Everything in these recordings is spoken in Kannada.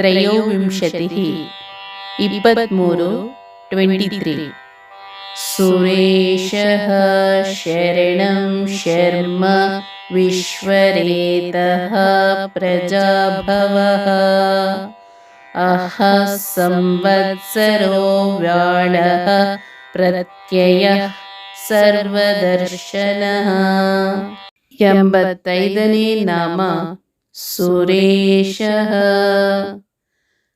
ತ್ರಯೋವಿಂಶತಿः ಇಪ್ಪತ್ತ್ಮೂರು ಟ್ವೆಂಟಿ ತ್ರೀ ಸುರೇಶಃ ಶರಣಂ ಶರ್ಮ ವಿಶ್ವರೇತಃ ಪ್ರಜಾಭವಃ ಅಹ ಸಂವತ್ಸರೋ ವ್ಯಾಳಃ ಪ್ರತ್ಯಯಃ ಸರ್ವದರ್ಶನಃ ಎಂಬತ್ತೈದನೇ ನಾಮ ಸುರೇಶ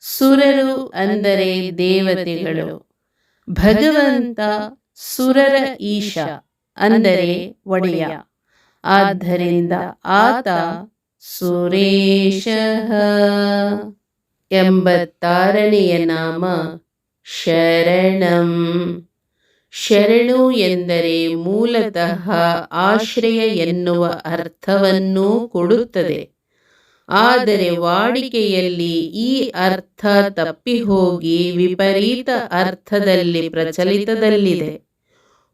ಸುರರು ಅಂದರೆ ದೇವತೆಗಳು. ಭಗವಂತ ಸುರರ ಈಶ ಅಂದರೆ ಒಡೆಯ. ಆದ್ದರಿಂದ ಆತ ಸುರೇಶ. ಎಂಬತ್ತಾರನೆಯ ನಾಮ ಶರಣಂ. ಶರಣು ಎಂದರೆ ಮೂಲತಃ ಆಶ್ರಯ ಎನ್ನುವ ಅರ್ಥವನ್ನೂ ಕೊಡುತ್ತದೆ. ಆದರೆ ವಾಡಿಕೆಯಲ್ಲಿ ಈ ಅರ್ಥ ತಪ್ಪಿಹೋಗಿ ವಿಪರೀತ ಅರ್ಥದಲ್ಲಿ ಪ್ರಚಲಿತದಲ್ಲಿದೆ.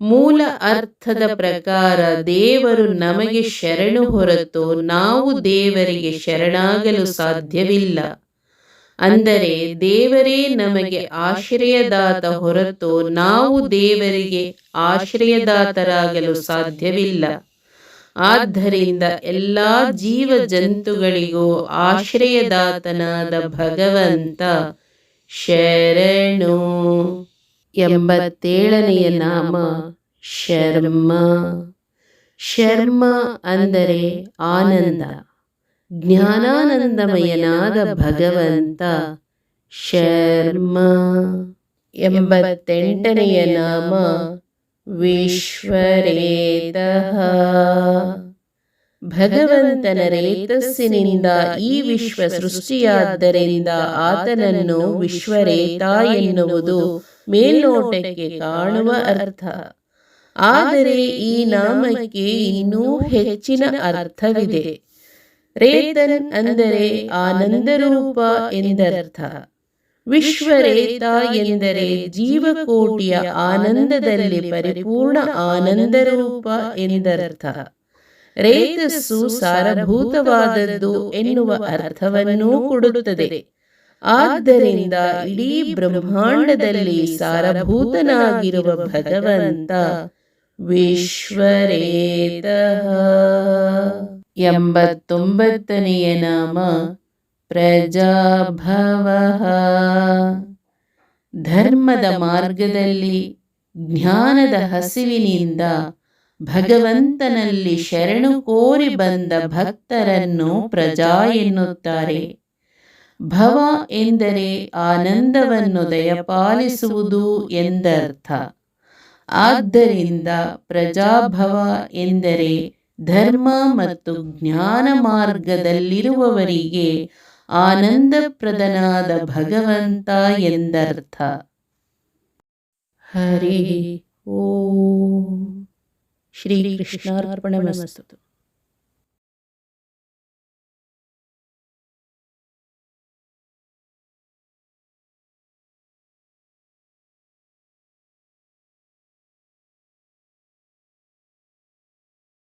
ಮೂಲ ಅರ್ಥದ ಪ್ರಕಾರ ದೇವರು ನಮಗೆ ಶರಣು ಹೊರತು ನಾವು ದೇವರಿಗೆ ಶರಣಾಗಲು ಸಾಧ್ಯವಿಲ್ಲ. ಅಂದರೆ ದೇವರೇ ನಮಗೆ ಆಶ್ರಯದಾತ ಹೊರತು ನಾವು ದೇವರಿಗೆ ಆಶ್ರಯದಾತರಾಗಲು ಸಾಧ್ಯವಿಲ್ಲ. ಆದ್ದರಿಂದ ಎಲ್ಲ ಜೀವ ಜಂತುಗಳಿಗೂ ಆಶ್ರಯದಾತನಾದ ಭಗವಂತ ಶರಣು. ಎಂಬತ್ತೇಳನೆಯ ನಾಮ ಶರ್ಮ. ಶರ್ಮ ಅಂದರೆ ಆನಂದ. ಜ್ಞಾನಾನಂದಮಯನಾದ ಭಗವಂತ ಶರ್ಮ. ಎಂಬತ್ತೆಂಟನೆಯ ನಾಮ ವಿಶ್ವರೇತಃ. ಭಗವಂತನ ರೇತಸ್ಸಿನಿಂದ ಈ ವಿಶ್ವ ಸೃಷ್ಟಿಯಾದ್ದರಿಂದ ಆತನನ್ನು ವಿಶ್ವರೇತ ಎನ್ನುವುದು ಮೇಲ್ನೋಟಕ್ಕೆ ಕಾಣುವ ಅರ್ಥ. ಆದರೆ ಈ ನಾಮಕ್ಕೆ ಇನ್ನೂ ಹೆಚ್ಚಿನ ಅರ್ಥವಿದೆ. ರೇತನ್ ಅಂದರೆ ಆನಂದರೂಪ ಎಂದರ್ಥ. ವಿಶ್ವರೇತ ಎಂದರೆ ಜೀವಕೋಟಿಯ ಆನಂದದಲ್ಲಿ ಪರಿಪೂರ್ಣ ಆನಂದರೂಪ ಎಂದರ್ಥ. ರೇತಸ್ಸು ಸಾರಭೂತವಾದದ್ದು ಎನ್ನುವ ಅರ್ಥವನ್ನೂ ಕೊಡುತ್ತದೆ. ಆದ್ದರಿಂದ ಇಡೀ ಬ್ರಹ್ಮಾಂಡದಲ್ಲಿ ಸಾರಭೂತನಾಗಿರುವ ಭಗವಂತ ವಿಶ್ವರೇತ. ಎಂಬತ್ತೊಂಬತ್ತನೆಯ ನಾಮ ಪ್ರಜಾಭವ. ಧರ್ಮದ ಮಾರ್ಗದಲ್ಲಿ, ಜ್ಞಾನದ ಹಸಿವಿನಿಂದ ಭಗವಂತನಲ್ಲಿ ಶರಣು ಕೋರಿ ಬಂದ ಭಕ್ತರನ್ನು ಪ್ರಜಾ ಎನ್ನುತ್ತಾರೆ. ಭವ ಎಂದರೆ ಆನಂದವನ್ನು ದಯಪಾಲಿಸುವುದು ಎಂದರ್ಥ. ಆದ್ದರಿಂದ ಪ್ರಜಾಭವ ಎಂದರೆ ಧರ್ಮ ಮತ್ತು ಜ್ಞಾನ ಮಾರ್ಗದಲ್ಲಿರುವವರಿಗೆ ಆನಂದಪ್ರದನಾದ ಭಗವಂತ ಎಂದರ್ಥ ಹರಿ ಓಂ ಶ್ರೀಕೃಷ್ಣಾರ್ಪಣಮಸ್ತು